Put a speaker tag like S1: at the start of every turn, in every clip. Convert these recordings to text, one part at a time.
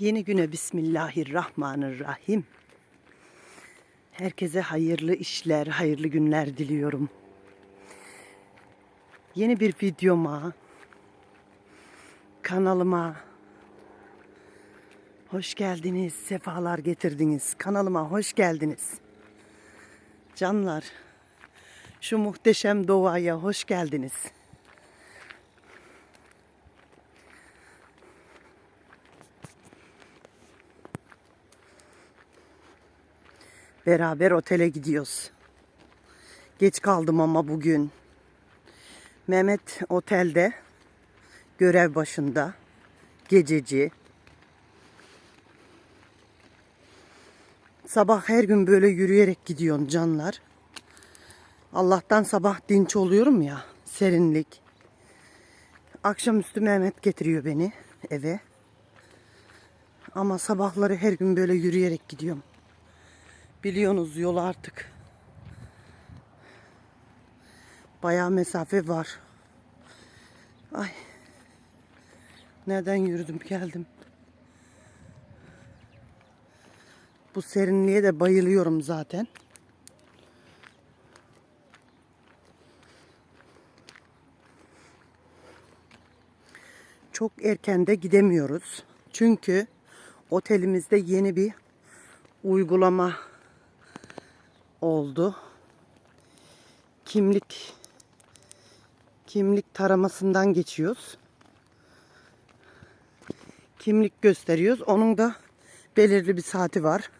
S1: Yeni güne Bismillahirrahmanirrahim. Herkese hayırlı işler, hayırlı günler diliyorum. Yeni bir videoma, kanalıma hoş geldiniz, sefalar getirdiniz. Kanalıma hoş geldiniz. Canlar, şu muhteşem doğaya hoş geldiniz. Beraber otele gidiyoruz. Geç kaldım ama bugün. Mehmet otelde görev başında gececi. Sabah her gün böyle yürüyerek gidiyorsun canlar. Allah'tan sabah dinç oluyorum ya. Serinlik. Akşamüstü Mehmet getiriyor beni eve. Ama sabahları her gün böyle yürüyerek gidiyorum. Biliyorsunuz yol artık. Bayağı mesafe var. Ay. Nereden yürüdüm geldim. Bu serinliğe de bayılıyorum zaten. Çok erken de gidemiyoruz. Çünkü otelimizde yeni bir uygulama oldu. Kimlik kimlik taramasından geçiyoruz. Kimlik gösteriyoruz. Onun da belirli bir saati var.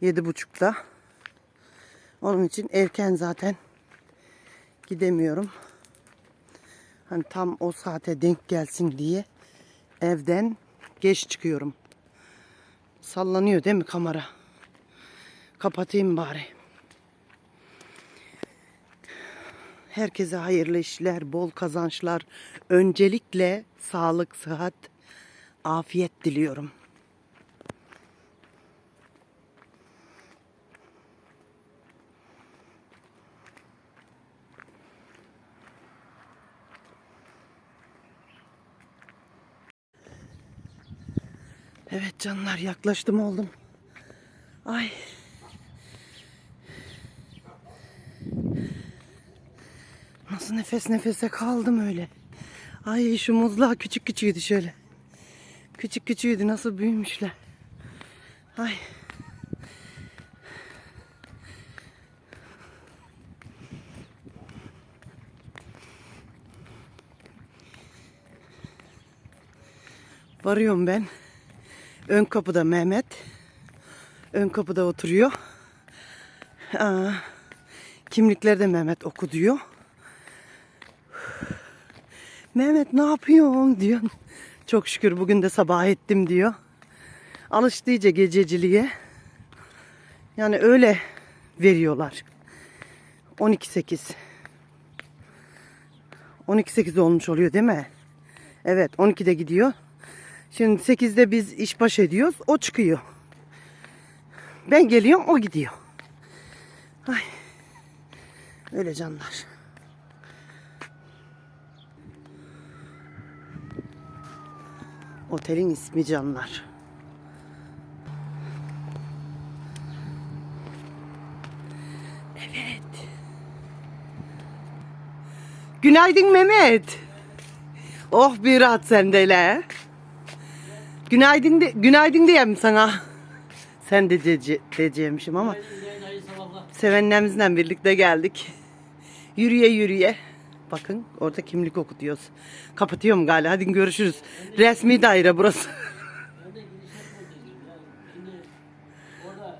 S1: Yedi buçukta. Onun için erken zaten gidemiyorum. Hani tam o saate denk gelsin diye evden geç çıkıyorum. Sallanıyor değil mi kamera? Kapatayım bari. Herkese hayırlı işler, bol kazançlar. Öncelikle sağlık, sıhhat, afiyet diliyorum. Evet canlar yaklaştım oldum. Ay. Nasıl nefes nefese kaldım öyle. Ay şu muzlar küçük küçüğüydü şöyle. Küçük küçüğüydü nasıl büyümüşler. Ay. Varıyorum ben. Ön kapıda Mehmet. Ön kapıda oturuyor. Aa, kimlikleri de Mehmet oku diyor. Mehmet ne yapıyorsun diyor. Çok şükür bugün de sabah ettim diyor. Alıştı iyice gececiliğe. Yani öyle veriyorlar. 12-8. 12-8 olmuş oluyor değil mi? Evet 12'de gidiyor. Şimdi 8'de biz iş baş ediyoruz. O çıkıyor. Ben geliyorum o gidiyor. Ay. Öyle canlar. Otelin ismi canlar. Evet. Günaydın Mehmet. Oh bir rahat sendele. Günaydın de, günaydın diyeyim sana. Sen de dece, diyeceğimmişim ama sevenlerimizle birlikte geldik. Yürüye yürüye. Bakın orada kimlik okutuyoruz. Kapatıyorum galiba. Hadi görüşürüz. Resmi daire burası.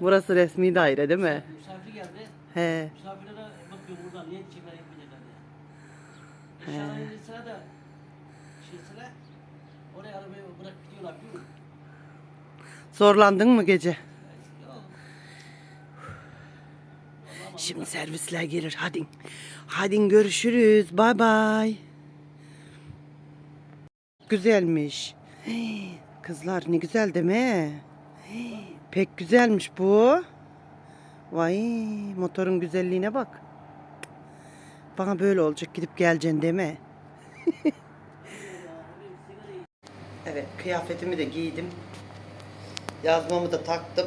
S1: burası resmi daire değil mi?
S2: Misafir geldi.
S1: He.
S2: Misafirlere bakıyorum buradan niye çekmeye gitmeyecekler diye. Eşyaların indi sıra da şey sıra oraya arabayı bırakıp gidiyorlar biliyor musun?
S1: Zorlandın mı gece? Şimdi servisler gelir. Hadi. Hadi görüşürüz. Bay bay. Güzelmiş. Kızlar ne güzel değil mi? Hey, Pek güzelmiş bu. Vay motorun güzelliğine bak. Bana böyle olacak gidip geleceksin mi? evet kıyafetimi de giydim. Yazmamı da taktım.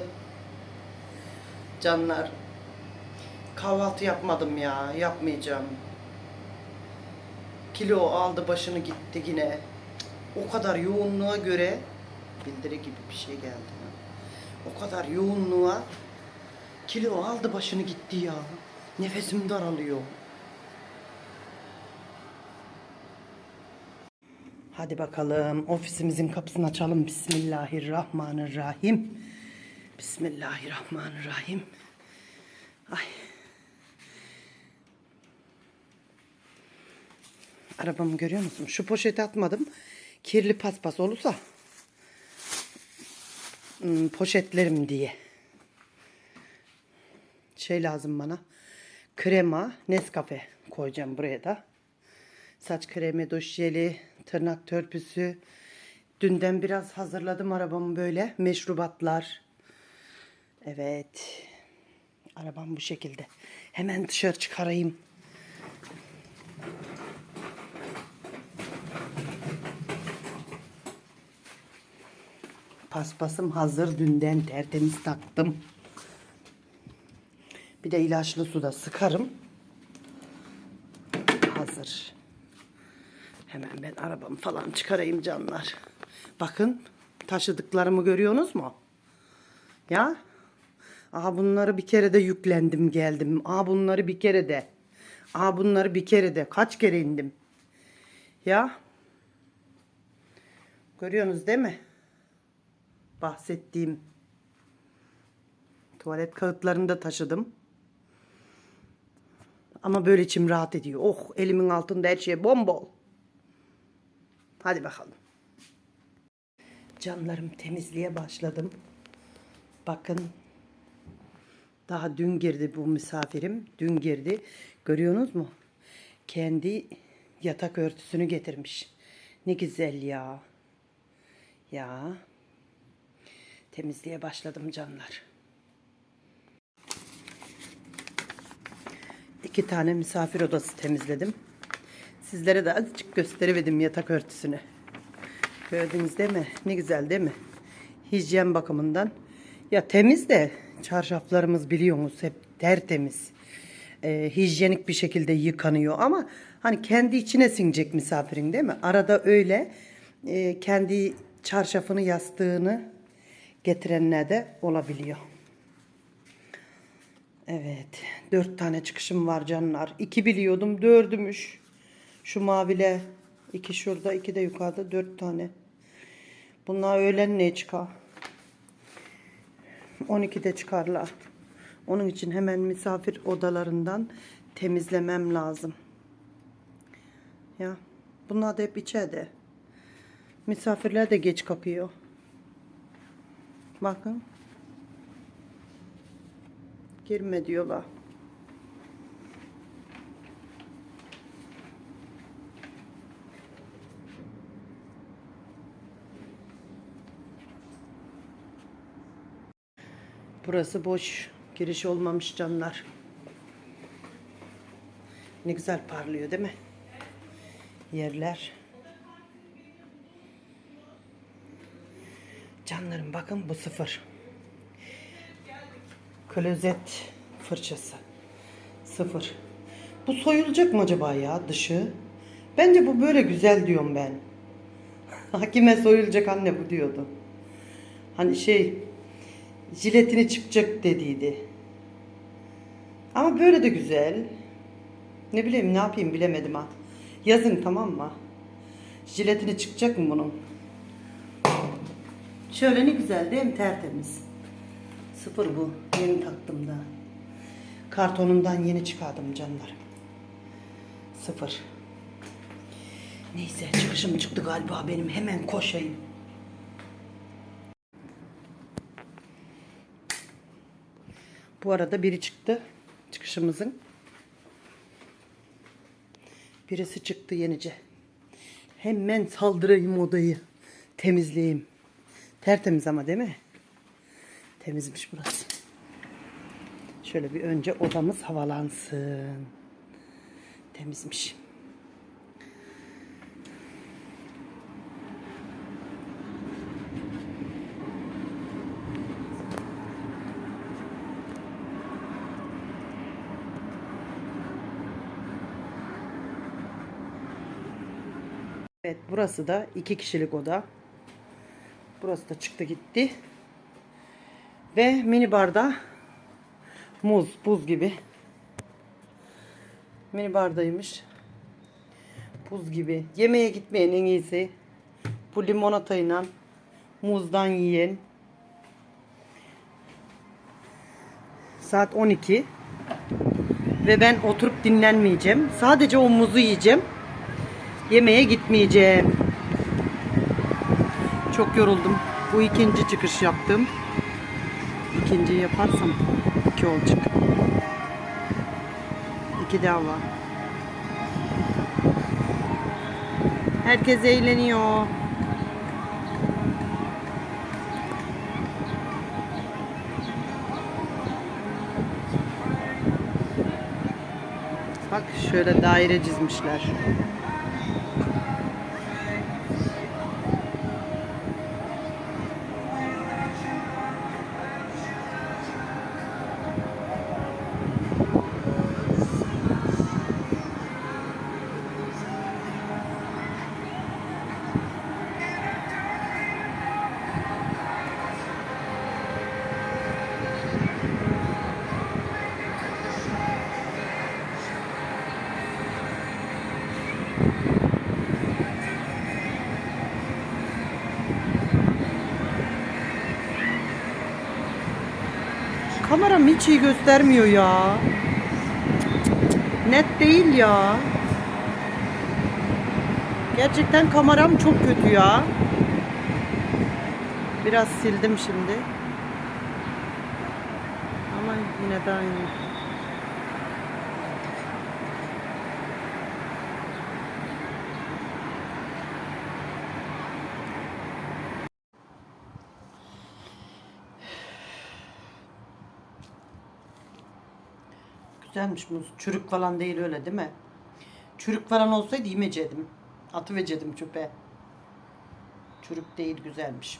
S1: Canlar. Kahvaltı yapmadım ya. Yapmayacağım. Kilo aldı başını gitti yine. O kadar yoğunluğa göre bildiri gibi bir şey geldi. ya. O kadar yoğunluğa kilo aldı başını gitti ya. Nefesim daralıyor. Hadi bakalım ofisimizin kapısını açalım. Bismillahirrahmanirrahim. Bismillahirrahmanirrahim. Ay. Arabamı görüyor musun? Şu poşete atmadım. Kirli paspas olursa hmm, poşetlerim diye. Şey lazım bana. Krema, Nescafe koyacağım buraya da. Saç kremi, duş jeli, tırnak törpüsü. Dünden biraz hazırladım arabamı böyle. Meşrubatlar. Evet. Arabam bu şekilde. Hemen dışarı çıkarayım. Paspasım hazır dünden tertemiz taktım. Bir de ilaçlı suda sıkarım. Hazır. Hemen ben arabamı falan çıkarayım canlar. Bakın taşıdıklarımı görüyorsunuz mu? Ya. Aha bunları bir kere de yüklendim geldim. Aha bunları bir kere de. Aha bunları bir kere de. Kaç kere indim. Ya. Görüyorsunuz değil mi? Bahsettiğim tuvalet kağıtlarını da taşıdım. Ama böyle içim rahat ediyor. Oh elimin altında her şey bombol. Hadi bakalım. Canlarım temizliğe başladım. Bakın. Daha dün girdi bu misafirim. Dün girdi. Görüyorsunuz mu? Kendi yatak örtüsünü getirmiş. Ne güzel ya. Ya. Temizliğe başladım canlar. İki tane misafir odası temizledim. Sizlere de azıcık gösteremedim yatak örtüsünü. Gördünüz değil mi? Ne güzel değil mi? Hijyen bakımından. Ya temiz de çarşaflarımız biliyorsunuz hep tertemiz. Ee, hijyenik bir şekilde yıkanıyor ama hani kendi içine sinecek misafirin değil mi? Arada öyle e, kendi çarşafını yastığını getirenler de olabiliyor. Evet. Dört tane çıkışım var canlar. İki biliyordum. Dördümüş. Şu mavile. iki şurada. iki de yukarıda. Dört tane. Bunlar öğlen ne çıkar? 12'de çıkarlar. Onun için hemen misafir odalarından temizlemem lazım. Ya. Bunlar da hep içeride. Misafirler de geç kapıyor. Bakın. Girme diyorlar. Burası boş. Giriş olmamış canlar. Ne güzel parlıyor değil mi? Yerler. Canlarım bakın bu sıfır. Klozet fırçası. Sıfır. Bu soyulacak mı acaba ya dışı? Bence bu böyle güzel diyorum ben. Hakime soyulacak anne bu diyordu. Hani şey jiletini çıkacak dediydi. Ama böyle de güzel. Ne bileyim ne yapayım bilemedim ha. Yazın tamam mı? Jiletini çıkacak mı bunun? Şöyle ne güzel değil mi? Tertemiz. Sıfır bu. Yeni taktım da. Kartonundan yeni çıkardım canlarım. Sıfır. Neyse çıkışım çıktı galiba benim. Hemen koşayım. Bu arada biri çıktı. Çıkışımızın. Birisi çıktı yenice. Hemen saldırayım odayı. Temizleyeyim. Tertemiz ama değil mi? Temizmiş burası. Şöyle bir önce odamız havalansın. Temizmiş. Evet burası da iki kişilik oda. Burası da çıktı gitti. Ve mini barda muz, buz gibi. Mini bardaymış. Buz gibi. Yemeğe gitmeyen en iyisi. Bu limonatayla muzdan yiyen. Saat 12. Ve ben oturup dinlenmeyeceğim. Sadece o muzu yiyeceğim. Yemeğe gitmeyeceğim. Çok yoruldum. Bu ikinci çıkış yaptım. İkinciyi yaparsam iki olacak. İki daha var. Herkes eğleniyor. Bak şöyle daire çizmişler. Kameram hiç iyi göstermiyor ya. Net değil ya. Gerçekten kameram çok kötü ya. Biraz sildim şimdi. Ama yine de aynı. Güzelmiş muz. Çürük falan değil öyle değil mi? Çürük falan olsaydı yemeyecektim. Atıverecektim çöpe. Çürük değil güzelmiş.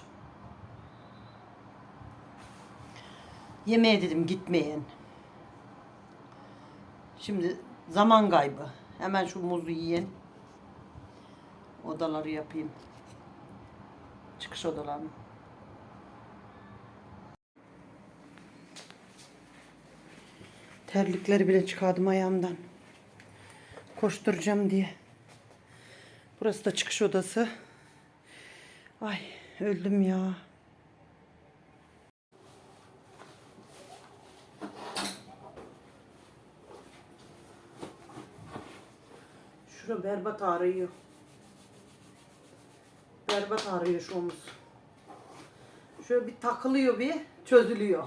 S1: Yemeğe dedim gitmeyin. Şimdi zaman kaybı. Hemen şu muzu yiyin. Odaları yapayım. Çıkış odalarını. Terlikleri bile çıkardım ayağımdan. Koşturacağım diye. Burası da çıkış odası. Ay öldüm ya. Şura berbat ağrıyor. Berbat ağrıyor şu omuz. Şöyle bir takılıyor bir çözülüyor.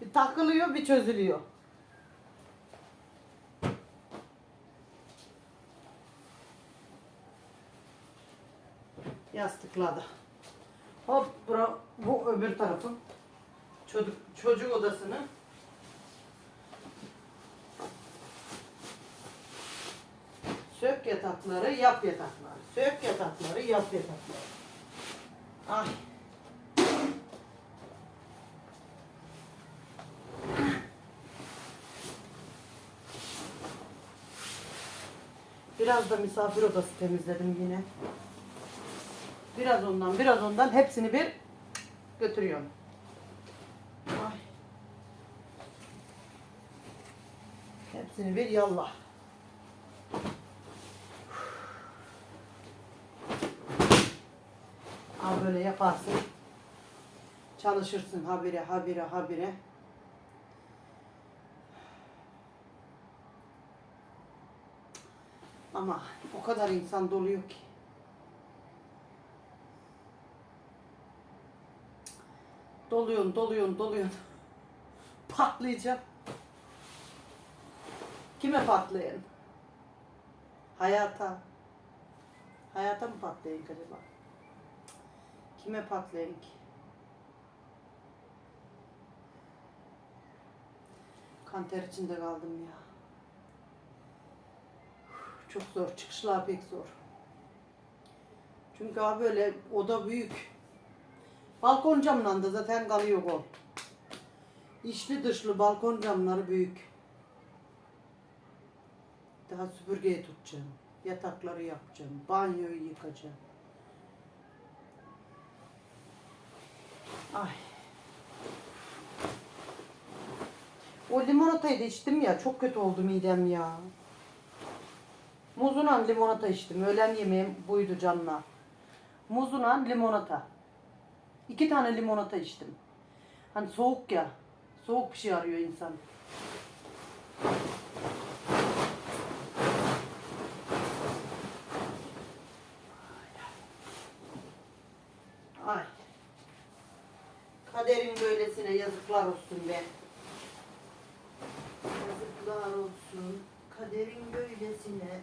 S1: Bir takılıyor bir çözülüyor. Yastıkladı. Hop bura, bu öbür tarafın çocuk, çocuk odasını. Sök yatakları, yap yatakları. Sök yatakları, yap yatakları. Ay. Biraz da misafir odası temizledim yine. Biraz ondan, biraz ondan hepsini bir götürüyorum. Ay. Hepsini bir yallah. Al böyle yaparsın. Çalışırsın habire habire habire. Ama o kadar insan doluyor ki. Doluyorsun, doluyorsun, doluyorsun. Patlayacak. Kime patlayın? Hayata. Hayata mı patlayın acaba? Kime patlayın ki? Kanter içinde kaldım ya. Çok zor. Çıkışlar pek zor. Çünkü abi böyle oda büyük. Balkon camından da zaten kalıyor o. İçli dışlı balkon camları büyük. Daha süpürgeye tutacağım. Yatakları yapacağım. Banyoyu yıkacağım. Ay. O limonatayı da içtim ya. Çok kötü oldu midem ya. Muzuna limonata içtim. Öğlen yemeğim buydu canına. Muzuna limonata. İki tane limonata içtim. Hani soğuk ya. Soğuk bir şey arıyor insan. Ay. Kaderin böylesine yazıklar olsun be. Yazıklar olsun. Kaderin böylesine.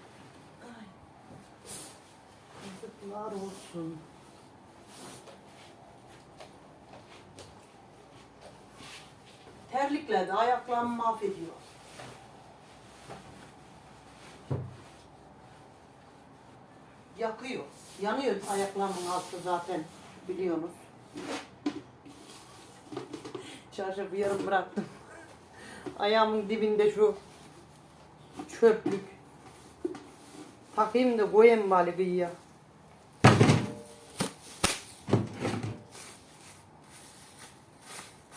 S1: Ay. Yazıklar olsun. Terlikle de ayaklarımı mahvediyor. Yakıyor. Yanıyor ayaklarımın altı zaten biliyorsunuz. Çarşafı yarım bıraktım. Ayağımın dibinde şu çöplük. Takayım da koyayım bari bir ya.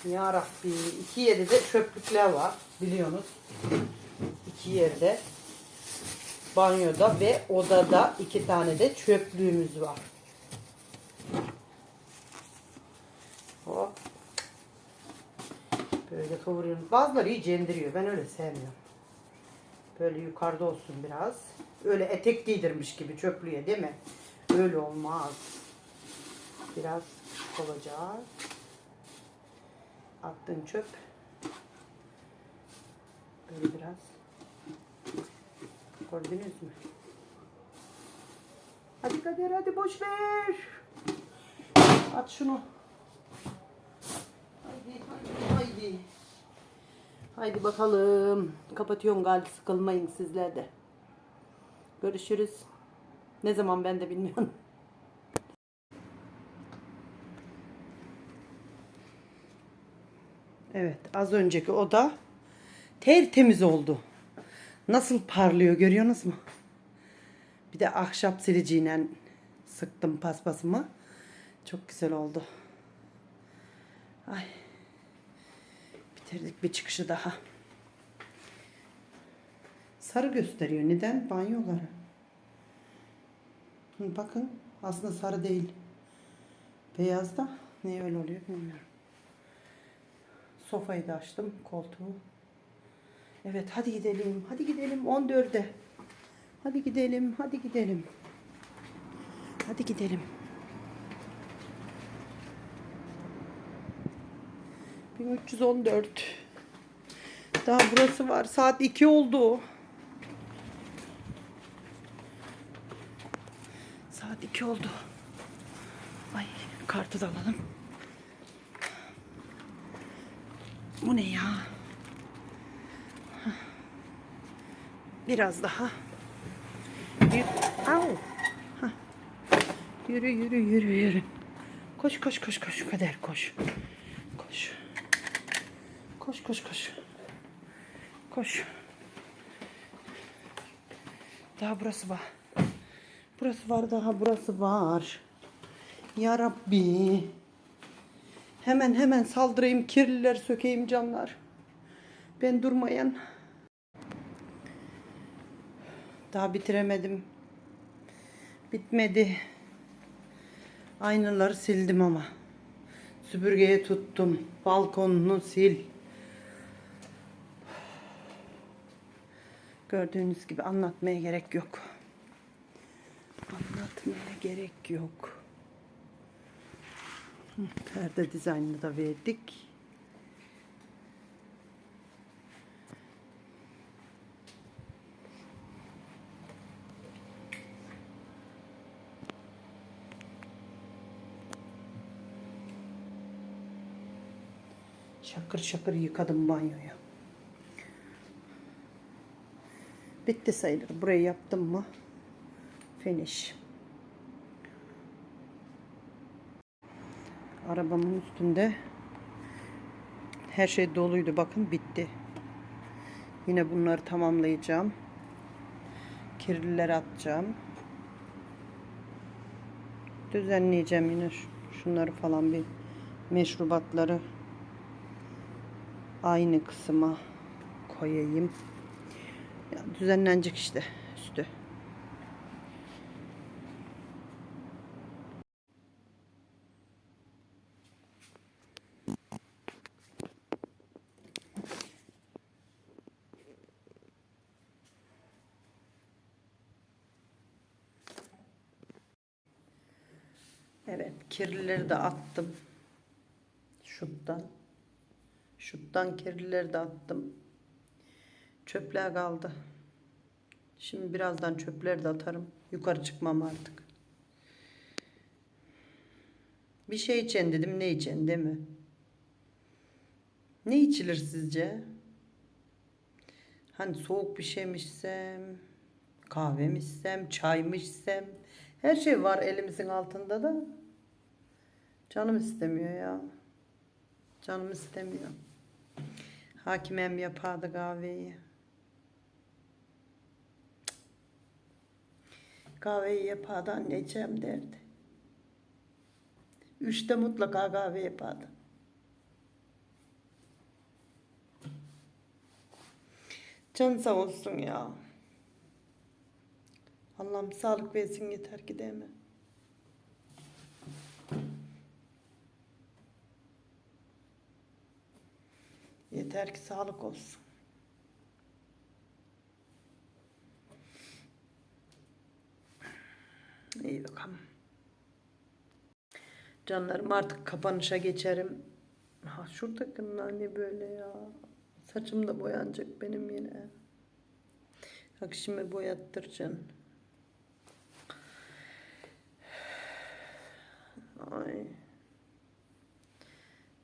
S1: Ya Rabbi. iki yerde de çöplükler var biliyorsunuz. İki yerde. Banyoda ve odada iki tane de çöplüğümüz var. Hop. Böyle kavuruyorum. Bazıları iyice indiriyor. Ben öyle sevmiyorum. Böyle yukarıda olsun biraz. Öyle etek giydirmiş gibi çöplüğe değil mi? Öyle olmaz. Biraz olacak. Attığım çöp. Böyle biraz. Gördünüz mü? Hadi Kader hadi boş ver. At şunu. Haydi haydi haydi. Haydi bakalım. Kapatıyorum galiba sıkılmayın sizler de. Görüşürüz. Ne zaman ben de bilmiyorum. Evet az önceki oda tertemiz oldu. Nasıl parlıyor görüyorsunuz mu? Bir de ahşap siliciyle sıktım paspasımı. Çok güzel oldu. Ay. Bitirdik bir çıkışı daha. Sarı gösteriyor. Neden? Banyoları. Bakın aslında sarı değil. Beyaz da. Niye öyle oluyor bilmiyorum. Sofayı da açtım. Koltuğu. Evet hadi gidelim. Hadi gidelim 14'e. Hadi gidelim. Hadi gidelim. Hadi gidelim. ...1314. Daha burası var. Saat 2 oldu. Saat 2 oldu. Ay kartı da alalım. Bu ne ya? Biraz daha. Yürü. Au. Yürü yürü yürü yürü. Koş koş koş koş kader koş. Koş. Koş koş koş. Koş. Daha burası var. Burası var daha burası var. Ya Rabbi. Hemen hemen saldırayım kirliler sökeyim camlar. Ben durmayan. Daha bitiremedim. Bitmedi. Aynaları sildim ama. Süpürgeye tuttum. Balkonunu sil. Gördüğünüz gibi anlatmaya gerek yok. Anlatmaya gerek yok. Perde dizaynını da verdik. Şakır şakır yıkadım banyoyu. Bitti sayılır. Burayı yaptım mı? Finish. Arabamın üstünde her şey doluydu. Bakın bitti. Yine bunları tamamlayacağım. kirlileri atacağım. Düzenleyeceğim yine şu- şunları falan bir meşrubatları aynı kısma koyayım. Ya, düzenlenecek işte üstü. Evet, kirlileri de attım. Şuttan. Şuttan kirlileri de attım. Çöpler kaldı. Şimdi birazdan çöpleri de atarım. Yukarı çıkmam artık. Bir şey içen dedim. Ne içen değil mi? Ne içilir sizce? Hani soğuk bir şey mi içsem? Her şey var elimizin altında da. Canım istemiyor ya. Canım istemiyor. Hakimem yapardı kahveyi. Kahveyi yapardı anneciğim derdi. Üçte mutlaka kahve yapardı. Can sağ olsun ya. Allah'ım sağlık versin yeter ki değil mi? Yeter ki sağlık olsun. İyi bakalım. Canlarım artık kapanışa geçerim. Ha şuradakiler ne böyle ya? Saçım da boyanacak benim yine. Bak şimdi boyattıracaksın. Ay.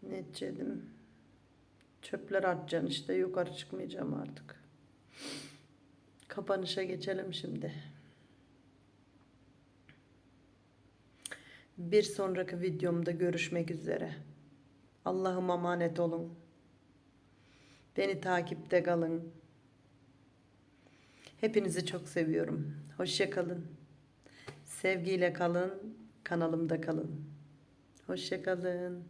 S1: Ne edeceğim? Çöpler atacaksın işte yukarı çıkmayacağım artık. Kapanışa geçelim şimdi. Bir sonraki videomda görüşmek üzere. Allah'ım emanet olun. Beni takipte kalın. Hepinizi çok seviyorum. Hoşça kalın. Sevgiyle kalın. Kanalımda kalın. Hoşça kalın.